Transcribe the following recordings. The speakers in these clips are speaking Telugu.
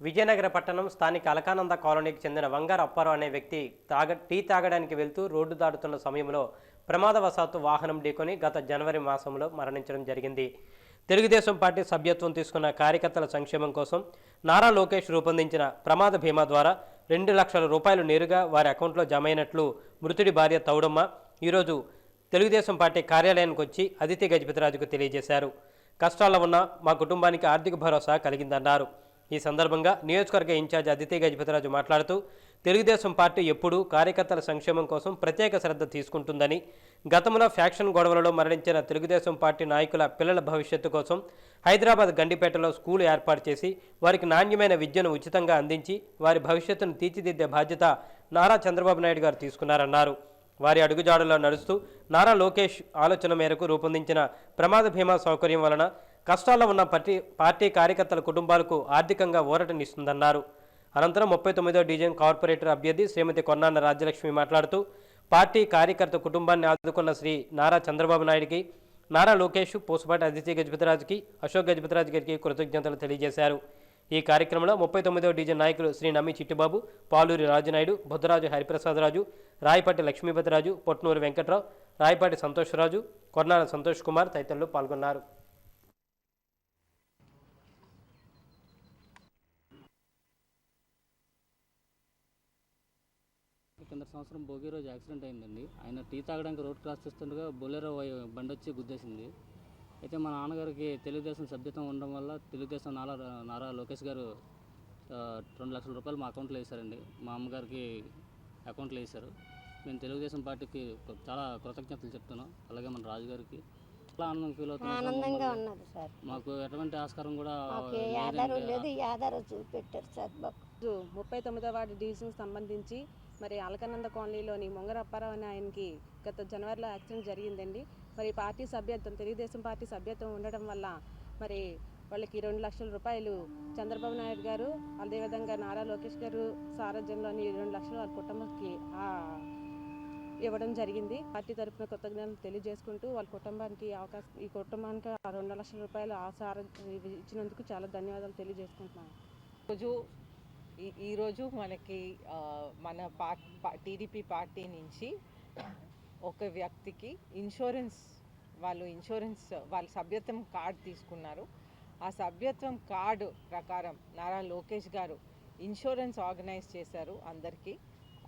విజయనగర పట్టణం స్థానిక అలకానంద కాలనీకి చెందిన వంగారు అప్పారావు అనే వ్యక్తి తాగ టీ తాగడానికి వెళ్తూ రోడ్డు దాటుతున్న సమయంలో ప్రమాదవశాత్తు వాహనం ఢీకొని గత జనవరి మాసంలో మరణించడం జరిగింది. తెలుగుదేశం పార్టీ సభ్యత్వం తీసుకున్న కార్యకర్తల సంక్షేమం కోసం నారా లోకేష్ రూపొందించిన ప్రమాద బీమా ద్వారా రెండు లక్షల రూపాయలు నేరుగా వారి అకౌంట్లో జమ అయినట్లు మృతుడి భార్య తౌడమ్మ ఈరోజు తెలుగుదేశం పార్టీ కార్యాలయానికి వచ్చి అదితి గజపతిరాజుకు తెలియజేశారు. కష్టాల్లో ఉన్న మా కుటుంబానికి ఆర్థిక భరోసా కలిగిందన్నారు. ఈ సందర్భంగా నియోజకవర్గ ఇన్ఛార్జ్ అదితి గజపతిరాజు మాట్లాడుతూ తెలుగుదేశం పార్టీ ఎప్పుడూ కార్యకర్తల సంక్షేమం కోసం ప్రత్యేక శ్రద్ధ తీసుకుంటుందని గతంలో ఫ్యాక్షన్ గొడవలలో మరణించిన తెలుగుదేశం పార్టీ నాయకుల పిల్లల భవిష్యత్తు కోసం హైదరాబాద్ గండిపేటలో స్కూల్ ఏర్పాటు చేసి వారికి నాణ్యమైన విద్యను ఉచితంగా అందించి వారి భవిష్యత్తును తీర్చిదిద్దే బాధ్యత నారా చంద్రబాబు నాయుడు గారు తీసుకున్నారన్నారు. వారి అడుగుజాడల్లో నడుస్తూ నారా లోకేష్ ఆలోచన మేరకు రూపొందించిన ప్రమాద భీమా సౌకర్యం వలన కష్టాల్లో ఉన్న పార్టీ పార్టీ కార్యకర్తల కుటుంబాలకు ఆర్థికంగా ఊరటనిస్తుందన్నారు అనంతరం ముప్పై తొమ్మిదో డివిజన్ కార్పొరేటర్ అభ్యర్థి శ్రీమతి కొన్నాన్న రాజ్యలక్ష్మి మాట్లాడుతూ పార్టీ కార్యకర్త కుటుంబాన్ని ఆదుకున్న శ్రీ నారా చంద్రబాబు నాయుడికి నారా లోకేష్ పూసపాటి అదితి గజపతిరాజుకి అశోక్ గజపతిరాజు గారికి కృతజ్ఞతలు తెలియజేశారు. ఈ కార్యక్రమంలో ముప్పై తొమ్మిదవ డివిజన్ నాయకులు శ్రీ నమ్మి చిట్టిబాబు పాలూరి రాజునాయుడు బుద్ధరాజు హరిప్రసాదరాజు రాయపాటి లక్ష్మీపతిరాజు పొట్నూరు వెంకట్రావు రాయపాటి సంతోషరాజు కొన్నాల సంతోష్ కుమార్ తదితరులు పాల్గొన్నారు. కింద సంవత్సరం భోగి రోజు యాక్సిడెంట్ అయిందండి. ఆయన టీ తాగడానికి రోడ్ క్రాస్ చేస్తుండగా బొలెరో బండి వచ్చి గుద్దేసింది. అయితే మా నాన్నగారికి తెలుగుదేశం సభ్యత్వం ఉండడం వల్ల తెలుగుదేశం నారా నారా లోకేష్ గారు రెండు లక్షల రూపాయలు మా అకౌంట్లో వేశారండి. మా అమ్మగారికి అకౌంట్లో వేశారు. మేము తెలుగుదేశం పార్టీకి చాలా కృతజ్ఞతలు చెప్తున్నాం. అలాగే మన రాజు ఆనందం ఫీల్ ఆనందంగా ఉన్నది సార్. మాకు ఎటువంటి ఆస్కారం కూడా ఏ ఆధారం లేదు ఈ ఆధారం చూపెట్టారు సార్ మాకు. ముప్పై తొమ్మిదో వార్డు డివిజన్ సంబంధించి మరి అలకనంద కాలనీలోని మొంగర అప్పారావు అనే ఆయనకి గత జనవరిలో యాక్సిడెంట్ జరిగిందండి. మరి పార్టీ సభ్యత్వం తెలుగుదేశం పార్టీ సభ్యత్వం ఉండడం వల్ల మరి వాళ్ళకి రెండు లక్షల రూపాయలు చంద్రబాబు నాయుడు గారు అదేవిధంగా నారా లోకేష్ గారు సారథ్యంలోని రెండు లక్షలు వాళ్ళ కుటుంబంకి ఆ, ఇవ్వడం జరిగింది. పార్టీ తరఫున కృతజ్ఞతలు తెలియజేసుకుంటూ వాళ్ళ కుటుంబానికి అవకాశం ఈ కుటుంబానికి ఆ రెండు లక్షల రూపాయలు ఆసార ఇచ్చినందుకు చాలా ధన్యవాదాలు తెలియజేసుకుంటున్నాను. రోజు ఈ- ఈరోజు మనకి మన పా టీడీపీ పార్టీ నుంచి ఒక వ్యక్తికి ఇన్సూరెన్స్ వాళ్ళు ఇన్సూరెన్స్ వాళ్ళ సభ్యత్వం కార్డు తీసుకున్నారు. ఆ సభ్యత్వం కార్డు ప్రకారం నారా లోకేష్ గారు ఇన్సూరెన్స్ ఆర్గనైజ్ చేశారు అందరికీ.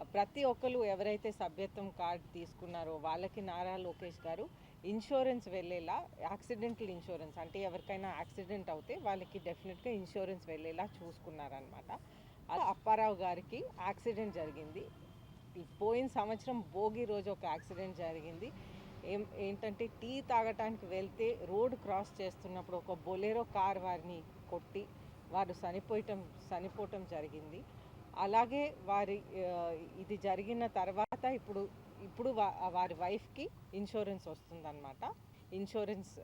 ప్రతి ఒక్కరు ఎవరైతే సభ్యత్వం కార్డు తీసుకున్నారో వాళ్ళకి నారా లోకేష్ గారు ఇన్సూరెన్స్ వెళ్ళేలా యాక్సిడెంటల్ ఇన్సూరెన్స్ అంటే ఎవరికైనా యాక్సిడెంట్ అవుతే వాళ్ళకి డెఫినెట్గా ఇన్సూరెన్స్ వెళ్ళేలా చూసుకున్నారనమాట అలా అప్పారావు గారికి యాక్సిడెంట్ జరిగింది. పోయిన సంవత్సరం భోగి రోజు ఒక యాక్సిడెంట్ జరిగింది. ఏం ఏంటంటే టీ తాగటానికి వెళ్తే రోడ్ క్రాస్ చేస్తున్నప్పుడు ఒక బొలెరో కార్ వారిని కొట్టి వారు చనిపోయటం చనిపోవటం జరిగింది. అలాగే వారి ఇది జరిగిన తర్వాత ఇప్పుడు ఇప్పుడు వా- వారి వైఫ్కి ఇన్సూరెన్స్ వస్తుందన్నమాట. ఇన్సూరెన్స్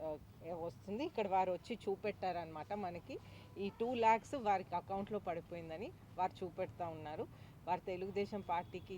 వస్తుంది. ఇక్కడ వారు వచ్చి చూపెట్టారనమాట మనకి. ఈ టూ ల్యాక్స్ వారికి అకౌంట్లో పడిపోయిందని వారు చూపెడతా ఉన్నారు. వారు తెలుగుదేశం పార్టీకి